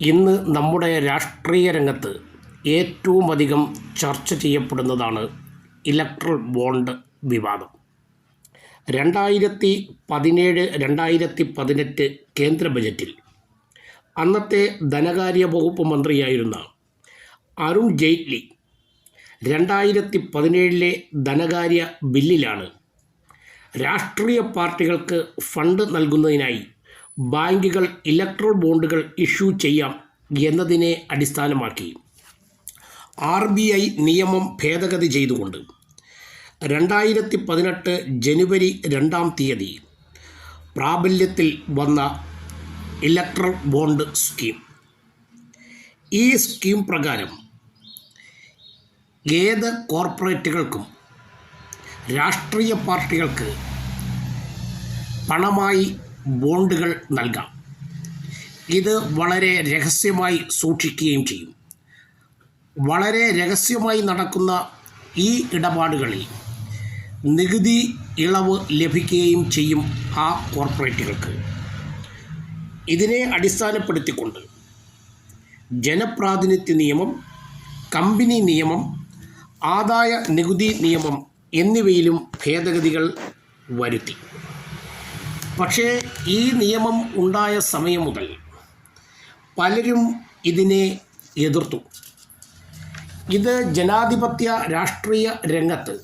ഇന്ന് നമ്മുടെ രാഷ്ട്രീയ രംഗത്ത് ഏറ്റവും അധികം ചർച്ച ചെയ്യപ്പെടുന്നതാണ് ഇലക്ട്രൽ ബോണ്ട് വിവാദം. രണ്ടായിരത്തി പതിനേഴ് രണ്ടായിരത്തി പതിനെട്ട് കേന്ദ്ര ബജറ്റിൽ അന്നത്തെ ധനകാര്യ വകുപ്പ് മന്ത്രിയായിരുന്ന അരുൺ ജെയ്റ്റ്ലി രണ്ടായിരത്തി പതിനേഴിലെ ധനകാര്യ ബില്ലിലാണ് രാഷ്ട്രീയ പാർട്ടികൾക്ക് ഫണ്ട് നൽകുന്നതിനായി ബാങ്കുകൾ ഇലക്ട്രോൺ ബോണ്ടുകൾ ഇഷ്യൂ ചെയ്യാം എന്നതിനെ അടിസ്ഥാനമാക്കി ആർ ബി ഐ നിയമം ഭേദഗതി ചെയ്തുകൊണ്ട് രണ്ടായിരത്തി പതിനെട്ട് ജനുവരി രണ്ടാം തീയതി പ്രാബല്യത്തിൽ വന്ന ഇലക്ട്രൽ ബോണ്ട് സ്കീം. ഈ സ്കീം പ്രകാരം ഏത് കോർപ്പറേറ്റുകൾക്കും രാഷ്ട്രീയ പാർട്ടികൾക്ക് പണമായി ബോണ്ടുകൾ നൽകാം. ഇത് വളരെ രഹസ്യമായി സൂക്ഷിക്കുകയും ചെയ്യും. വളരെ രഹസ്യമായി നടക്കുന്ന ഈ ഇടപാടുകളിൽ നികുതി ഇളവ് ലഭിക്കുകയും ചെയ്യും ആ കോർപ്പറേറ്റുകൾക്ക്. ഇതിനെ അടിസ്ഥാനപ്പെടുത്തിക്കൊണ്ട് ജനപ്രാതിനിധ്യ നിയമം കമ്പനി നിയമം ആദായ നികുതി നിയമം എന്നിവയിലും ഭേദഗതികൾ വരുത്തി. പക്ഷേ ഈ നിയമം ഉണ്ടായ സമയം മുതൽ പലരും ഇതിനെ എതിർത്തു. ഇത് ജനാധിപത്യ രാഷ്ട്രീയ രംഗത്ത്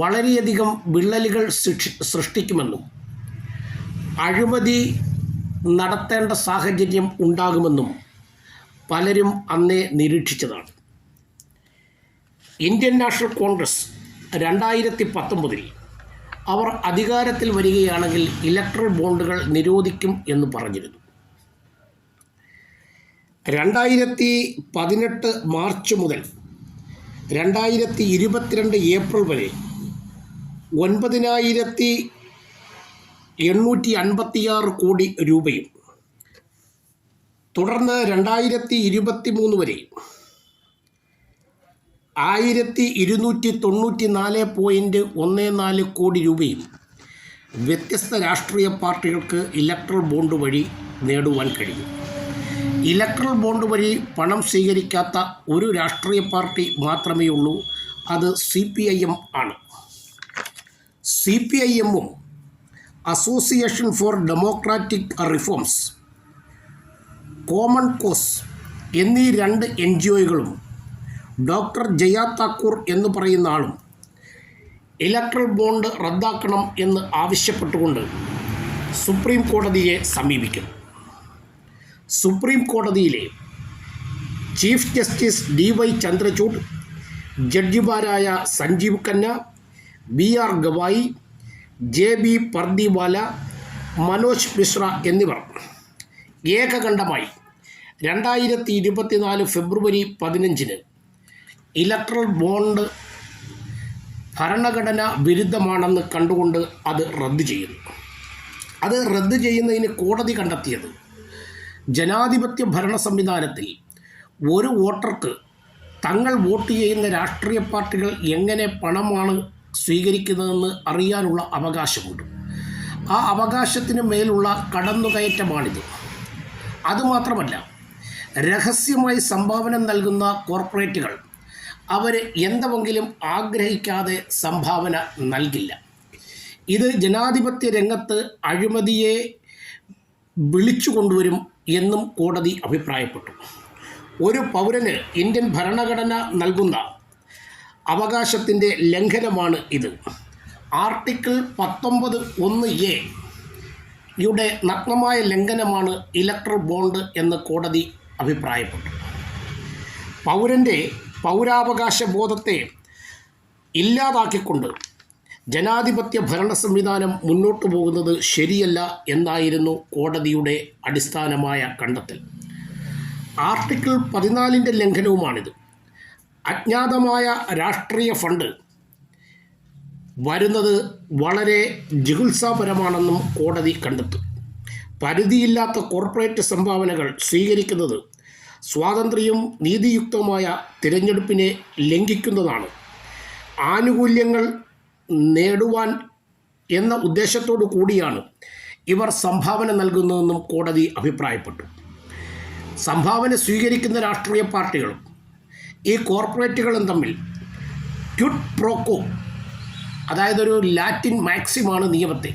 വളരെയധികം വിള്ളലുകൾ സൃഷ്ടിക്കുമെന്നും അഴിമതി നടത്തേണ്ട സാഹചര്യം ഉണ്ടാകുമെന്നും പലരും അന്നേ നിരീക്ഷിച്ചതാണ്. ഇന്ത്യൻ നാഷണൽ കോൺഗ്രസ് രണ്ടായിരത്തി പത്തൊമ്പതിൽ അവർ അധികാരത്തിൽ വരികയാണെങ്കിൽ ഇലക്ട്രൽ ബോണ്ടുകൾ നിരോധിക്കും എന്ന് പറഞ്ഞിരുന്നു. രണ്ടായിരത്തി പതിനെട്ട് മാർച്ച് മുതൽ രണ്ടായിരത്തി ഇരുപത്തിരണ്ട് ഏപ്രിൽ വരെ ഒൻപതിനായിരത്തി എണ്ണൂറ്റി അൻപത്തിയാറ് കോടി രൂപയും തുടർന്ന് രണ്ടായിരത്തി ഇരുപത്തി മൂന്ന് വരെ ആയിരത്തി ഇരുന്നൂറ്റി തൊണ്ണൂറ്റി നാല് പോയിന്റ് ഒന്ന് നാല് കോടി രൂപയും വ്യത്യസ്ത രാഷ്ട്രീയ പാർട്ടികൾക്ക് ഇലക്ട്രൽ ബോണ്ട് വഴി നേടുവാൻ കഴിയും. ഇലക്ട്രൽ ബോണ്ട് വഴി പണം സ്വീകരിക്കാത്ത ഒരു രാഷ്ട്രീയ പാർട്ടി മാത്രമേ ഉള്ളൂ. അത് സി പി ഐ എം ആണ്. സി പി ഐ എമ്മും association for democratic reforms common cause എന്നീ രണ്ട് എൻ ജി ഒകളും ഡോക്ടർ ജയ താക്കൂർ എന്ന് പറയുന്ന ആളും ഇലക്ട്രൽ ബോണ്ട് റദ്ദാക്കണം എന്ന് ആവശ്യപ്പെട്ടുകൊണ്ട് സുപ്രീം കോടതിയെ സമീപിക്കും. സുപ്രീം കോടതിയിലെ chief justice D Y Chandrachud ജഡ്ജിമാരായ Sanjiv Khanna B R Gavai J B Pardiwala Manoj Mishra എന്നിവർ ഏകകണ്ഠമായി രണ്ടായിരത്തി ഇരുപത്തിനാല് ഫെബ്രുവരി പതിനഞ്ചിന് ഇലക്ട്രൽ ബോണ്ട് ഭരണഘടന വിരുദ്ധമാണെന്ന് കണ്ടുകൊണ്ട് അത് റദ്ദ് ചെയ്യുന്നു. അത് റദ്ദ് ചെയ്യുന്നതിന് കോടതി കണ്ടെത്തിയത് ജനാധിപത്യ ഭരണ സംവിധാനത്തിൽ ഒരു വോട്ടർക്ക് തങ്ങൾ വോട്ട് ചെയ്യുന്ന രാഷ്ട്രീയ പാർട്ടികൾ എങ്ങനെ പണമാണ് സ്വീകരിക്കുന്നതെന്ന് അറിയാനുള്ള അവകാശമുണ്ട്. ആ അവകാശത്തിന് മേലുള്ള കടന്നുകയറ്റമാണിത്. അതുമാത്രമല്ല രഹസ്യമായി സംഭാവന നൽകുന്ന കോർപ്പറേറ്റുകൾ അവർ എന്തെങ്കിലും ആഗ്രഹിക്കാതെ സംഭാവന നൽകില്ല. ഇത് ജനാധിപത്യ രംഗത്ത് അഴിമതിയെ വിളിച്ചു കൊണ്ടുവരും എന്നും കോടതി അഭിപ്രായപ്പെട്ടു. ഒരു പൗരന് ഇന്ത്യൻ ഭരണഘടന നൽകുന്ന അവകാശത്തിന്റെ ലംഘനമാണ് ഇത്. ആർട്ടിക്കിൾ പത്തൊമ്പത് ഒന്ന് എ യുടെ നഗ്നമായ ലംഘനമാണ് ഇലക്ട്രൽ ബോണ്ട് എന്ന് കോടതി അഭിപ്രായപ്പെട്ടു. പൗരന്റെ പൗരാവകാശ ബോധത്തെ ഇല്ലാതാക്കിക്കൊണ്ട് ജനാധിപത്യ ഭരണ സംവിധാനം മുന്നോട്ടു പോകുന്നത് ശരിയല്ല എന്നായിരുന്നു കോടതിയുടെ അടിസ്ഥാനമായ കണ്ടെത്തൽ. ആർട്ടിക്കിൾ പതിനാലിന്റെ ലംഘനവുമാണിത്. അജ്ഞാതമായ രാഷ്ട്രീയ ഫണ്ട് വരുന്നത് വളരെ ജിഗുത്സാപരമാണെന്നും കോടതി കണ്ടെത്തും. പരിധിയില്ലാത്ത കോർപ്പറേറ്റ് സംഭാവനകൾ സ്വീകരിക്കുന്നത് സ്വാതന്ത്ര്യവും നീതിയുക്തമായ തിരഞ്ഞെടുപ്പിനെ ലംഘിക്കുന്നതാണ്. ആനുകൂല്യങ്ങൾ നേടുവാൻ എന്ന ഉദ്ദേശത്തോടു കൂടിയാണ് ഇവർ സംഭാവന നൽകുന്നതെന്നും കോടതി അഭിപ്രായപ്പെട്ടു. സംഭാവന സ്വീകരിക്കുന്ന രാഷ്ട്രീയ പാർട്ടികളും ഈ കോർപ്പറേറ്റുകളും തമ്മിൽ ട്യുട്ട് പ്രോക്കോ അതായത് ഒരു ലാറ്റിൻ മാക്സിമാണ് നിയമത്തെ.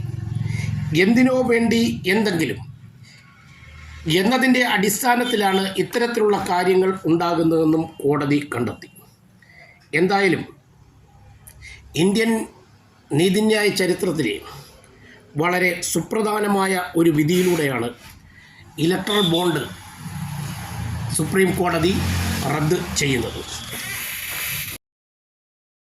എന്തിനോ വേണ്ടി എന്തെങ്കിലും എന്നതിന്റെ അടിസ്ഥാനത്തിലാണ് ഇത്തരത്തിലുള്ള കാര്യങ്ങൾ ഉണ്ടാകുന്നതെന്നും കോടതി കണ്ടെത്തി. എന്തായാലും ഇന്ത്യൻ നീതിന്യായ ചരിത്രത്തിലെ വളരെ സുപ്രധാനമായ ഒരു വിധിയിലൂടെയാണ് ഇലക്ട്രൽ ബോണ്ട് സുപ്രീം കോടതി റദ്ദ് ചെയ്യുന്നത്.